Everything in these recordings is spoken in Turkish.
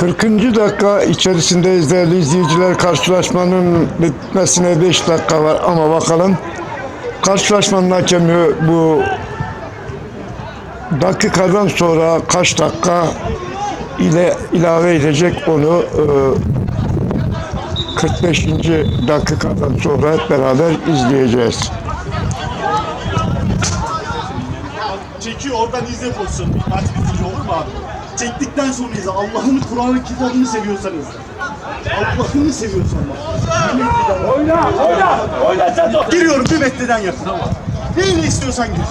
40. dakika içerisindeyiz değerli izleyiciler. Karşılaşmanın bitmesine 5 dakika var ama bakalım. Karşılaşmanın hakemi bu dakikadan sonra kaç dakika ile ilave edecek onu e, 45. dakikadan sonra hep beraber izleyeceğiz. Çekiyor oradan izle pozisyonu. Maç bitince olur mu abi? Çektikten sonra izle. Allah'ın Kur'an'ın kitabını seviyorsanız. Allah'ını seviyorsan bak. Oyna, oyna, oyna sen Giriyorum bir metreden yakın. Neyle istiyorsan gir.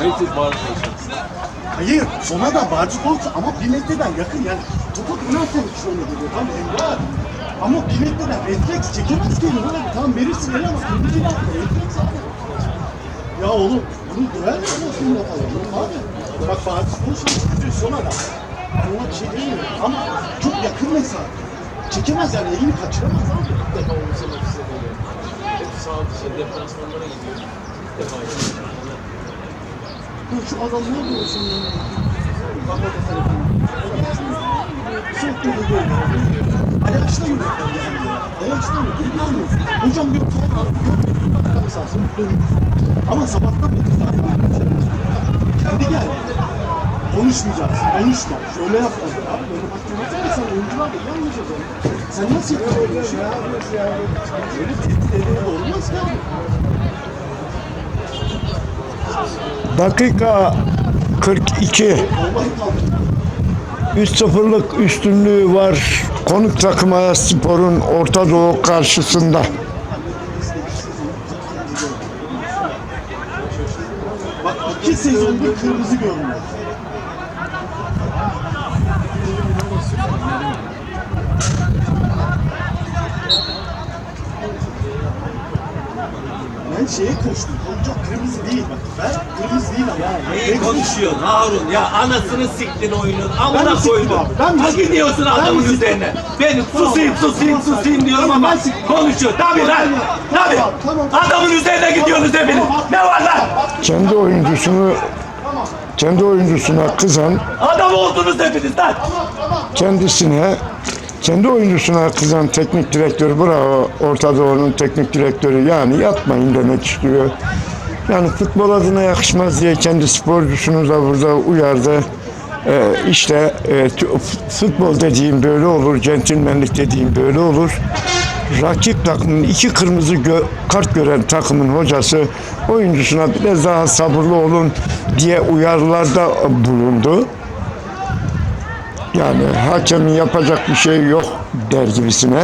Hayır, sona da barcık olsa ama bir metreden yakın yani. Topa dönerken hiç öyle geliyor. Tamam Emre abi. Ama bir metreden refleks çekemez geliyor abi. Tamam verirsin ele ama kırmızı yapma. Refleks abi. Ya oğlum bunu döver misin? Abi bak Fatih Koç'un üstü son bir şey demiyorum ama çok yakın mesafe. Çekemez yani elini kaçıramaz abi. İlk defa size böyle. Hep sağ dışı deplasmanlara gidiyor. İlk defa Ya şu adam ne yapıyorsun ya? Bak bak telefonu. Çok da böyle. Ayakçıda yürüyor. Ayakçıda yürüyor. Ne yapıyorsun? Hocam diyor kalk abi. Yok. Ama sabahtan beri zaten kendi geldi. Konuşmayacaksın, konuşma. Şöyle yapma. Abi böyle de sen oyuncular da iyi anlaşacaksın. Sen nasıl yapıyorsun böyle şey? Öyle tehdit ederek olmaz ki abi. Dakika 42. Vallahi kaldı. 3-0'lık üstünlüğü var konuk takım Ayaspor'un Orta Doğu karşısında. Bak iki sezondur kırmızı görmüyor. Ben şeye koştum. Hocam kırmızı değil bak. Ben kırmızı değil ama. Neyi Ben- konuşuyorsun Harun? Ya anasını siktin oyunun. Ben Amına mi siktim abi? Ben mi Ha siktim? gidiyorsun Ben mi adamın siktim? üzerine. Benim Tamam. susayım susayım susayım diyorum tamam, ama ben siktim. konuşuyor. Tabii lan. Tabii. Tamam, tamam, tamam. Adamın üzerine gidiyorsunuz hepiniz. Ne var lan? Kendi oyuncusunu kendi oyuncusuna kızan, Adam oldunuz hepiniz lan. kendisine kendi oyuncusuna kızan teknik direktör bravo Orta Doğu'nun teknik direktörü yani yapmayın demek istiyor. Yani futbol adına yakışmaz diye kendi sporcusunu da burada uyardı. Ee, işte e, t- futbol dediğim böyle olur, centilmenlik dediğim böyle olur. Rakip takımın iki kırmızı gö- kart gören takımın hocası oyuncusuna biraz daha sabırlı olun diye uyarılarda bulundu. Yani hakemin yapacak bir şey yok der gibisine.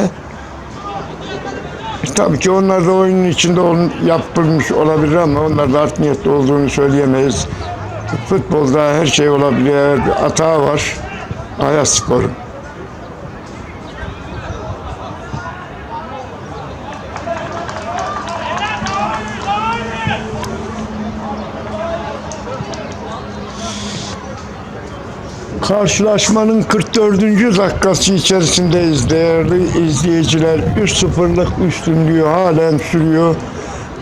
Tabii ki onlar da oyunun içinde yapılmış olabilir ama onlar da art niyetli olduğunu söyleyemeyiz. Futbolda her şey olabilir. Hata var. Ayaspor'un. Karşılaşmanın 44. dakikası içerisindeyiz değerli izleyiciler. 3-0'lık üstünlüğü halen sürüyor.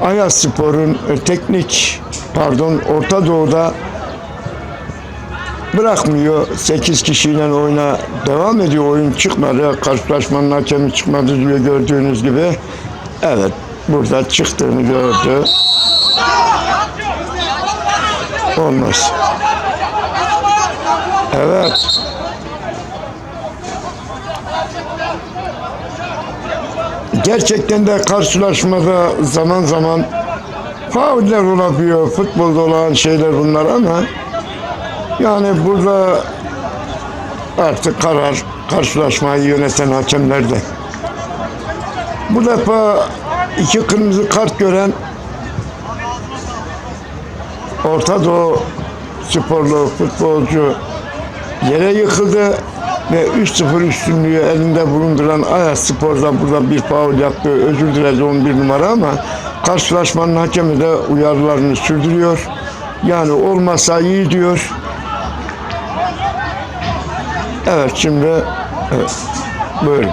Ayaspor'un e, teknik pardon Orta Doğu'da bırakmıyor. 8 kişiyle oyuna devam ediyor. Oyun çıkmadı. Karşılaşmanın hakemi çıkmadı diye gördüğünüz gibi. Evet burada çıktığını gördü. Olmaz. Evet. Gerçekten de karşılaşmada zaman zaman fauller olabiliyor. Futbolda olan şeyler bunlar ama yani burada artık karar karşılaşmayı yöneten hakemlerde. Bu defa iki kırmızı kart gören Orta Doğu sporlu futbolcu yere yıkıldı ve 3-0 üstünlüğü elinde bulunduran Ayas Spor'da burada bir faul yaptı. Özür diledi 11 numara ama karşılaşmanın hakemi de uyarılarını sürdürüyor. Yani olmasa iyi diyor. Evet şimdi evet, buyurun.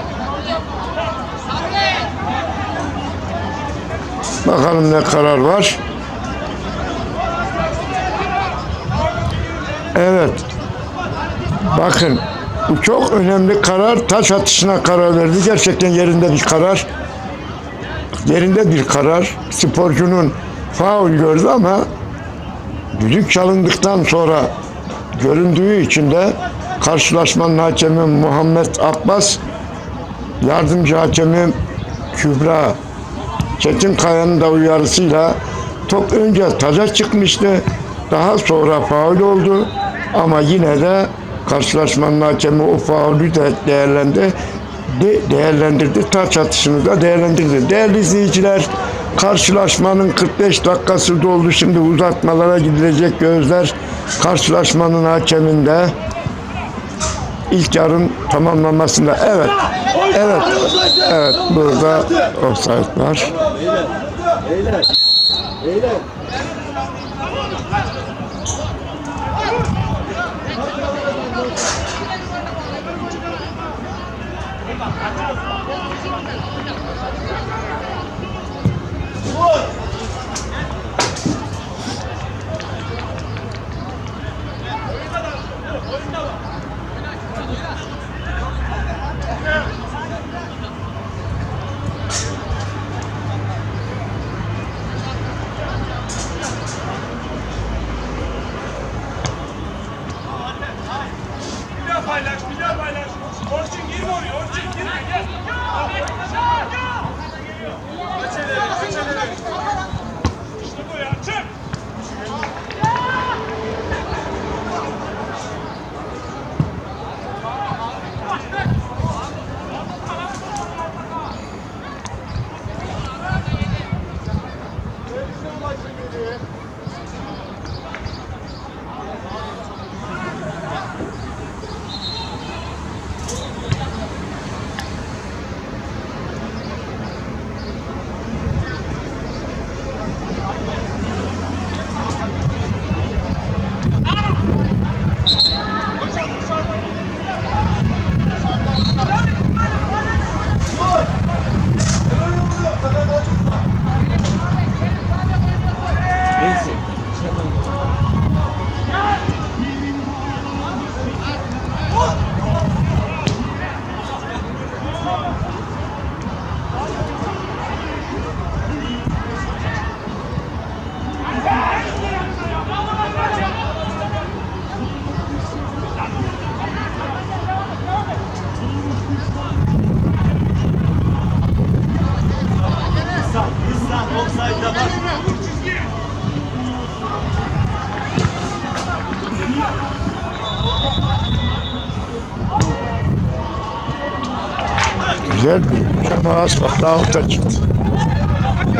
Bakalım ne karar var. Evet. Bakın Bu çok önemli karar. Taş atışına karar verdi. Gerçekten yerinde bir karar. Yerinde bir karar. Sporcunun faul gördü ama düdük çalındıktan sonra göründüğü için de karşılaşmanın hakemi Muhammed Abbas, yardımcı hakemi Kübra Çetinkaya'nın da uyarısıyla top önce taca çıkmıştı. Daha sonra faul oldu. Ama yine de karşılaşmanın hakemi o faulü de değerlendi. De, değerlendirdi. Taç atışını da değerlendirdi. Değerli izleyiciler karşılaşmanın 45 dakikası doldu. Şimdi uzatmalara gidilecek gözler karşılaşmanın hakeminde ilk yarım tamamlanmasında. Evet. Evet. Evet. Burada offside var. Bir Güzel bir cemaat bak Davut'a çıktı.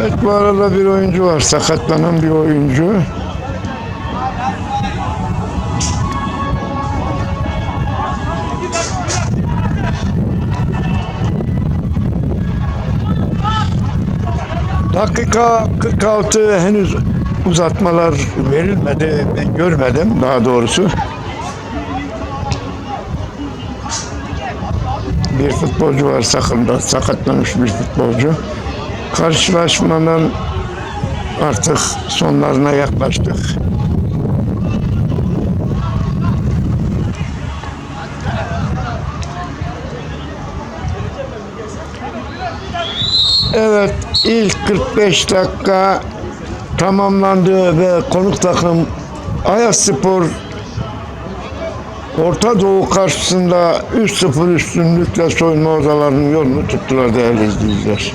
Evet bu arada bir oyuncu var. Sakatlanan bir oyuncu. Dakika 46 henüz uzatmalar verilmedi. Ben görmedim daha doğrusu. Bir futbolcu var sakında sakatlanmış bir futbolcu. Karşılaşmanın artık sonlarına yaklaştık. Evet ilk 45 dakika tamamlandı ve konuk takım Ayaspor Orta Doğu karşısında 3-0 üstünlükle soyunma odalarının yolunu tuttular değerli izleyiciler.